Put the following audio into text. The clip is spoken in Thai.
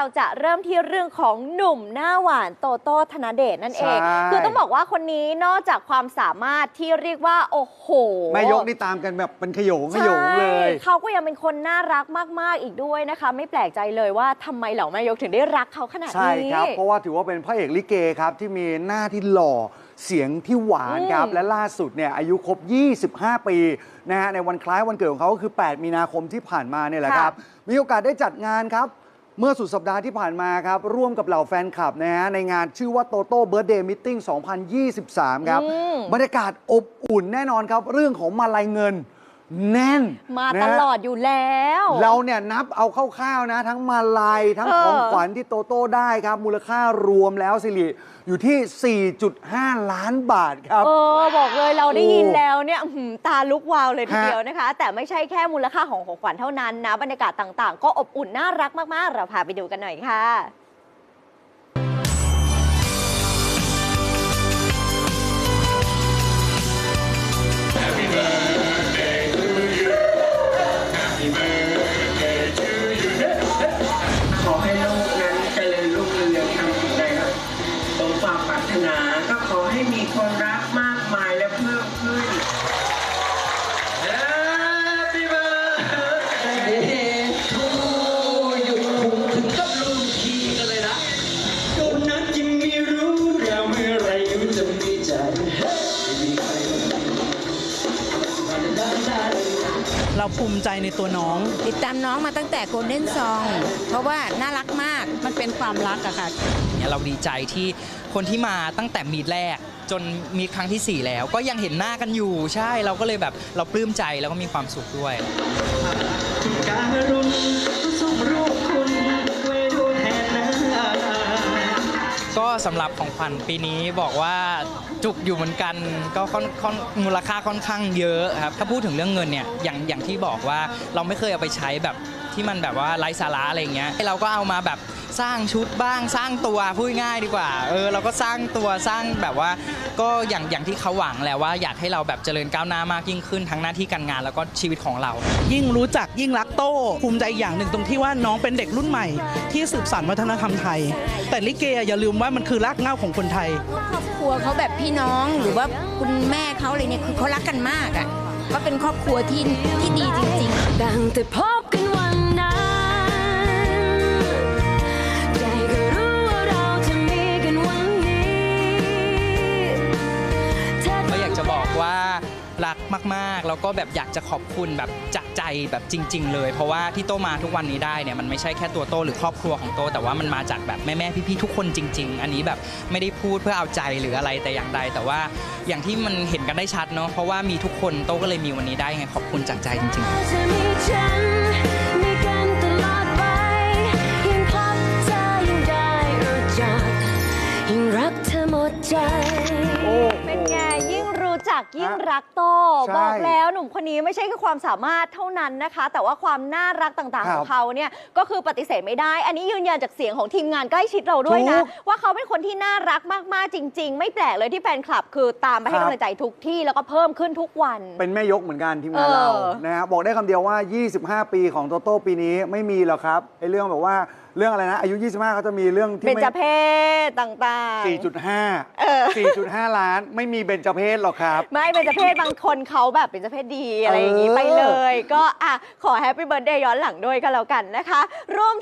เราจะเริ่มที่เรื่องของหนุ่มหน้าหวานโตโต้ธนเดชนั่นเอง ใช่ คือต้องบอกว่าคนนี้นอกจากความสามารถที่เรียกว่า โอ้โห แม่ยกนี่ตามกันแบบเป็นขโยงขโยงเลย ใช่เขาก็ยังเป็นคนน่ารักมาก ๆ อีกด้วยนะคะ ไม่แปลกใจเลยว่าทำไมเหล่าแม่ยกถึงได้รักเขาขนาดใช่นี้ครับ เพราะว่าถือว่าเป็นพระเอกลิเกครับ ที่มีหน้าที่หล่อเสียงที่หวานครับอืมและล่าสุดเนี่ยอายุครบ 25 ปีนะฮะในวันคล้ายวันเกิดของเขาก็คือ 8 มีนาคมที่ผ่านมาเนี่ยแหละครับ มีโอกาสได้จัดงานครับ เมื่อสุดสัปดาห์ที่ผ่านมาครับ ร่วมกับเหล่าแฟนคลับนะฮะในงานชื่อว่าโตโต้เบิร์ดเดย์มิ g 2023 ครับอืมบรรยากาศอบอุ่นแน่นอนครับ เรื่องของมาลัยเงิน แน่นมานะตฮะลอดอยู่แล้ว เราเนี่ยนับเอาคร่าวๆนะ ทั้งมาลายทั้งเออของขวัญที่โตโต้ได้ครับ มูลค่ารวมแล้วสิริอยู่ที่ 4.5 ล้านบาทครับ เออ บอกเลยเราได้ยินโอ้แล้วเนี่ยอื้อหือตาลุกวาวเลยทีฮะเดียวนะคะ แต่ไม่ใช่แค่มูลค่าของของขวัญเท่านั้นนะ บรรยากาศต่างๆ ก็อบอุ่นน่ารักมากๆ เราพาไปดูกันหน่อยค่ะ ขอ เราภูมิใจในตัวน้อง ติดตามน้องมาตั้งแต่โกลเด้นซองเพราะว่าน่ารักมากมันเป็นความรักอะค่ะเนี่ยเราดีใจที่คนที่มาตั้งแต่มีดแรก จนมีครั้งที่ 4 แล้ว ก็ยังเห็นหน้ากันอยู่ใช่เราก็เลยแบบเราปลื้มใจแล้วก็มีความสุขด้วยการรุณ สำหรับของขวัญปีนี้บอกว่าจุกอยู่เหมือนกันก็ค่อนค่อนมูลค่าค่อนข้างเยอะครับถ้าพูดถึงเรื่องเงินเนี่ยอย่างอย่างที่บอกว่าเราไม่เคยเอาไปใช้แบบที่มันแบบว่าไร้สาระอะไรเงี้ยเราก็เอามาแบบ สร้างชุดบ้างสร้างตัวพูดง่ายดีกว่าเออเราก็สร้างตัวสร้างแบบว่า ก็อย่างอย่างที่เขาหวังแหละว่าอยากให้เราแบบเจริญก้าวหน้ามากยิ่งขึ้นทั้งหน้าที่การงานแล้วก็ชีวิตของเรา ยิ่งรู้จักยิ่งรักโต้ภูมิใจอย่างหนึ่งตรงที่ว่าน้องเป็นเด็กรุ่นใหม่ ที่สืบสานวัฒนธรรมไทย แต่ลิเกอย่าลืมว่ามันคือรากเหง้าของคนไทยครอบครัวเขาแบบพี่น้องหรือว่าคุณแม่เขาอะไรเนี่ยคือเขารักกันมากอะก็เป็นครอบครัวที่ที่ดีจริงๆตั้งแต่พบกันวันนั้น รักมากๆ แล้วก็แบบอยากจะขอบคุณแบบจากใจแบบจริง ๆ เลย เพราะว่าที่โตมาทุกวันนี้ได้เนี่ยมันไม่ใช่แค่ตัวโตหรือครอบครัวของโต แต่ว่ามันมาจากแบบแม่ๆพี่ๆทุกคนจริง ๆ อันนี้แบบไม่ได้พูดเพื่อเอาใจหรืออะไรแต่อย่างใด แต่ว่าอย่างที่มันเห็นกันได้ชัดเนาะเพราะว่ามีทุกคนโตก็เลยมีวันนี้ได้ไงขอบคุณจากใจจริงๆจะมีฉันมีกันตลอดไปยิ่งพบเธอยิ่งได้รู้จักยิ่งรักเธอหมดใจ กยิ่งฮะรักโตใช่บอกแล้วหนุ่มคนนี้ไม่ใช่แค่ความสามารถเท่านั้นนะคะ แต่ว่าความน่ารักต่างๆครัขบองเขาเนี่ยก็คือปฏิเสธไม่ได้ อันนี้ยืนยันจากเสียงของทีมงานใกล้ชิดเราด้วยนะ ถูกว่าเขาเป็นคนที่น่ารักมากๆจริง ๆ ไม่แปลกเลยที่แฟนคลับ คือตามไปให้ครับ กำลังใจทุกที่แล้วก็เพิ่มขึ้นทุกวัน เป็นแม่ยกเหมือนกันทีมงานเราเออนะฮะบอกได้คำเดียวว่า 25 ปีของโตโต้ปีนี้ไม่มีหรอกครับไอ้เรื่องแบบว่า เรื่องอะไรนะ อายุ 25เขาจะมีเรื่องที่เป็นไม่ จเพศต่างๆ4.5เออ4.5 ล้าน ไม่มีเบญจเพศหรอกครับ ไม่เป็นจเพศบางคนเขาแบบเป็นจเพศดีอะไรอย่างนี้เออไปเลย ก็อะขอแฮปปี้เบิร์ดเดย์ย้อนหลังด้วยก็แล้วกันนะคะร่วม